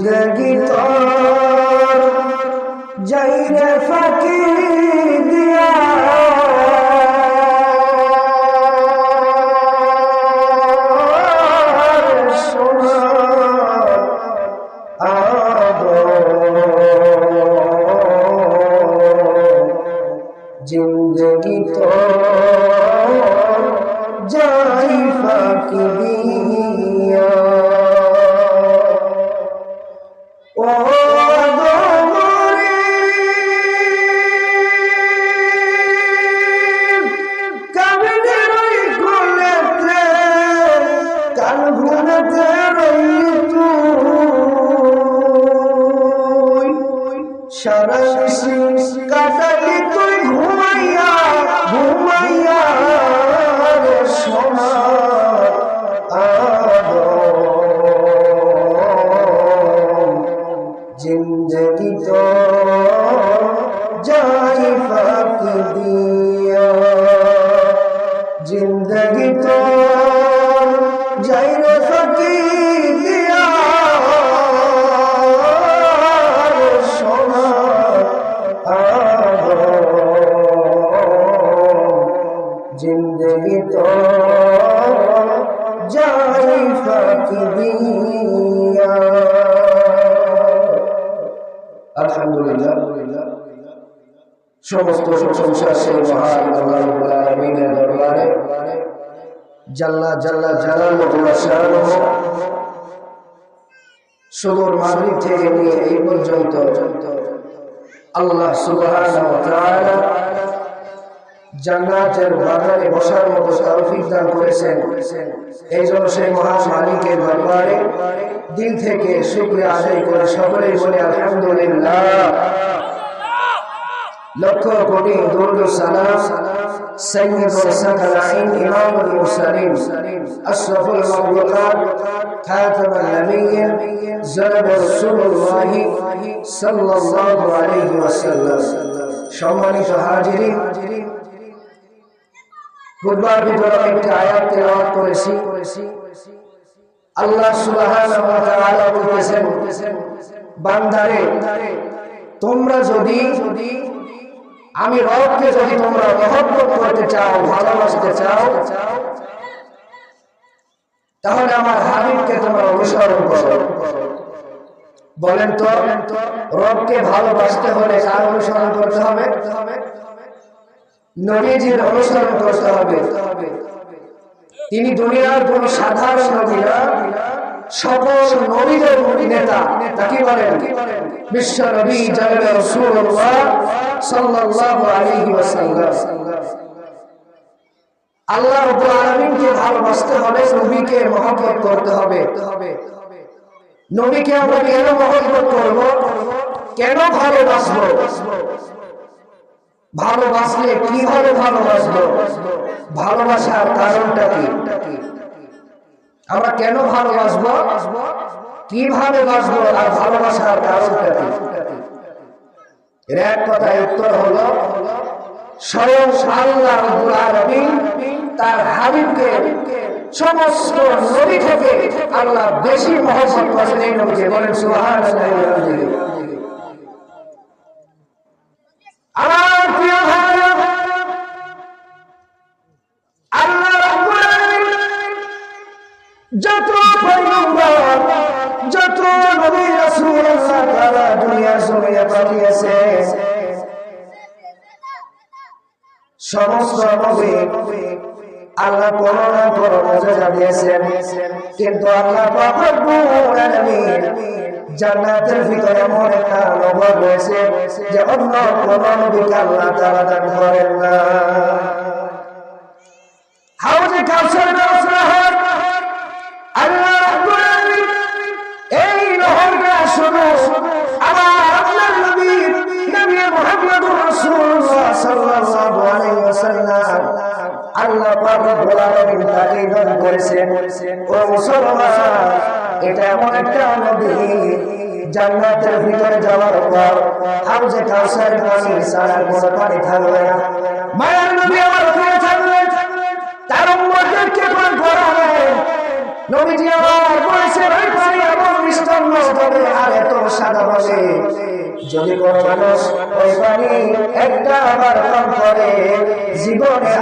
জিন্দগি তোর যাইরে ফাঁকি দিয়া। জিন্দগি তো সারা নিশি কাটালি তুই ঘুমাইয়া ঘুমাইয়া সমস্ত প্রশংসা সেই মহান আল্লাহ দরবারে। জাল্লা জাল্লা জালালুহু শানুহু সুদূর মাগরিব থেকে নিয়ে এই পর্যন্ত আল্লাহ জান্নাতের বাগানে বসার মতো তৌফিক দান করেছেন। এই জন্য সেই মহান মালিকের দরবারে দিল থেকে শুকরিয়া আদায় করে সকলেই বলে আলহামদুলিল্লাহ। লক্ষ কোটি দুরুদ সালাম سيد الثقلين إمام المرسلين أشرف المخلوقات خاتم النبيين زنب رسول الله صلى الله عليه وسلم সম্মানিত হাজিরিন খুতবার ভিতরে একটি আয়াত তেলাওয়াত করেছি আল্লাহ সুবহানাহু ওয়া তাআলা বলতেছেন বান্দারে তোমরা যদি আমি রবকে যদি তোমরা মহব্বত করতে চাও, ভালোবাসতে চাও, তাহলে আমার হাবিবকে তোমরা অনুসরণ করো। বলেন তো, রবকে ভালোবাসতে হলে কার অনুসরণ করতে হবে? নবীজির অনুসরণ করতে হবে। তিনি দুনিয়ার কোন সাধারণ নবী না, সকল নবীদের নেতা কি বলেন? আল্লাহ ভালোবাসতে হলে নবীকে করতে হবে। নবীকে আমরা কেন করব? কেন ভালোবাসবো? ভালোবাসলে কীভাবে ভালোবাসবো? ভালোবাসার কারণটা কি? আমরা কেন ভালোবাসবো? কীভাবে বাসবো আর ভালোবাসার কারণটা কি? এর এক কথায় উত্তর হলো, স্বয়ং তার হাবিবকে সমস্ত থেকে আল্লাহ বেশি মহব্বত করেন এই নবীকে বলেন আল্লাহ যত আল্লাহ না কিন্তু জান্নাতের ভিতরে যে অন্য কোন নবীকে আল্লাহ তাআলা দান করেন না। হাউজে কাউসার নহর সাল্লাল্লাহু আলাইহি ওয়াসাল্লাম আল্লাহ পাক করেছেন। ও মুসলমান, এটা এমন একটা নবী, জান্নাতের ভিতরে যাওয়ার পর কাউসার পানি সারা পানি থাকবে না নবী আমার থাকবে তার কোন করাবে? নবীজি আমার পানি এমন মিষ্টান্ন তবে আর যদি কোনো মানুষ ওই পানি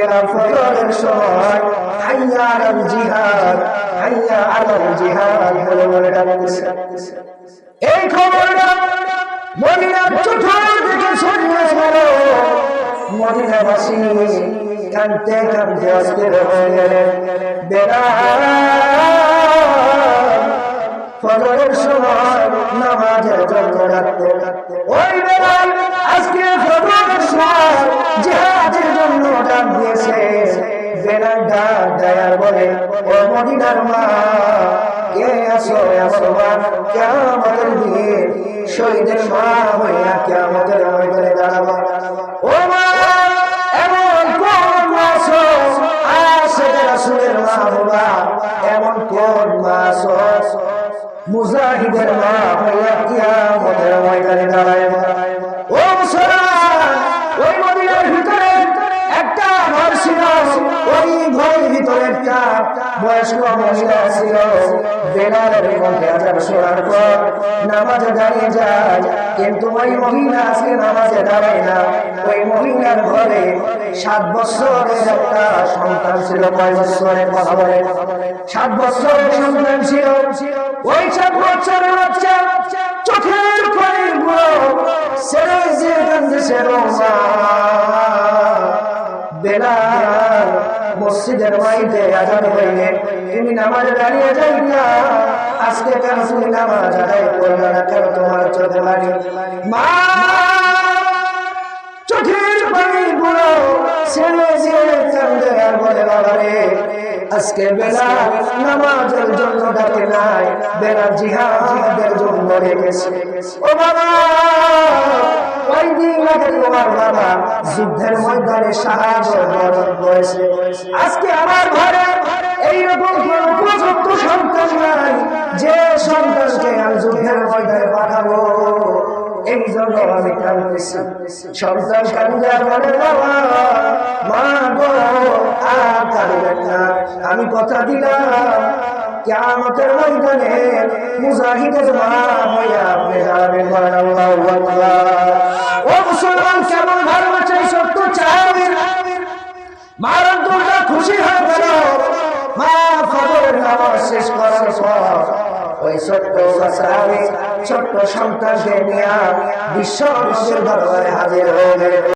বেলাল ফজরের সময়, হাইয়া আলাল জিহাদ, হাইয়া আলাল জিহাদ বলে বলে ডাকতেছে এই খবরটা মদিনার চতুর্দিকে ছড়িয়ে গেল মদিনাবাসী কানতে কানতে অস্থির হয়ে গেলেন। বেড়াল, ফজরের সময় নামাজের জন্য ডাকতে ওই বেড়াল, আজকে ফজরের সময় জিহাদের ডাক দিয়েছে। বেড়াল ডাক বলে, ও মদিনার মা আসো আসো মা শহীদের মা হইয়া কেমতের ময়দানে দাঁড়াবো। ও মা, এমন কোন মা বাবা এমন কোন মুজাহিদের মা হইয়া ময়দানে ও ওই ঘরের ভিতরে একটা বয়স্ক মহিলা ছিল। বেলালের মধ্যে আজান শোনার পর নামাজে দাঁড়িয়ে যায়, কিন্তু ওই মহিলা আজকে নামাজে দাঁড়ায় না। ওই মহিলার ঘরে সাত বছরের একটা সন্তান ছিল, কয় বছরের কথা বলে? সাত বছরের সন্তান ছিল। ওই সাত বছরের মসজিদের মাইতে আজান হইলে তুমি নামাজ দাঁড়িয়ে যাই না আজকে কেন তুমি নামাজ আদায় করলে না? কেন তোমার চোখে পানি? মা! চোখের পানি আর বলে, বাবা রে, আজকে বেলা নামাজের জন্য ডাকে নাই, বেলা জিহাদের জন্য রেখেছে ও বাবা! যুদ্ধের ময়দানে আজকে আমার ঘরে এইরকম উপযুক্ত সন্তান নাই যে সন্তানকে আমি যুদ্ধের ময়দানে পাঠাবো। এই জন্য আমি কাঁদতেছি। সন্তান কান্দার বলে, বাবা, মা আমি কথা দিলাম কেমতের ময়দানে মুজাহিদের মা হইয়া আপনি আল্লাহু আকবার। ও মুসলমান ধর্ম চাই সত্য চাই মারণ তোমরা খুশি হয়ে ছোট্ট নিয়ে বিশ্ব বিশ্বের দরবারে হাজির হয়ে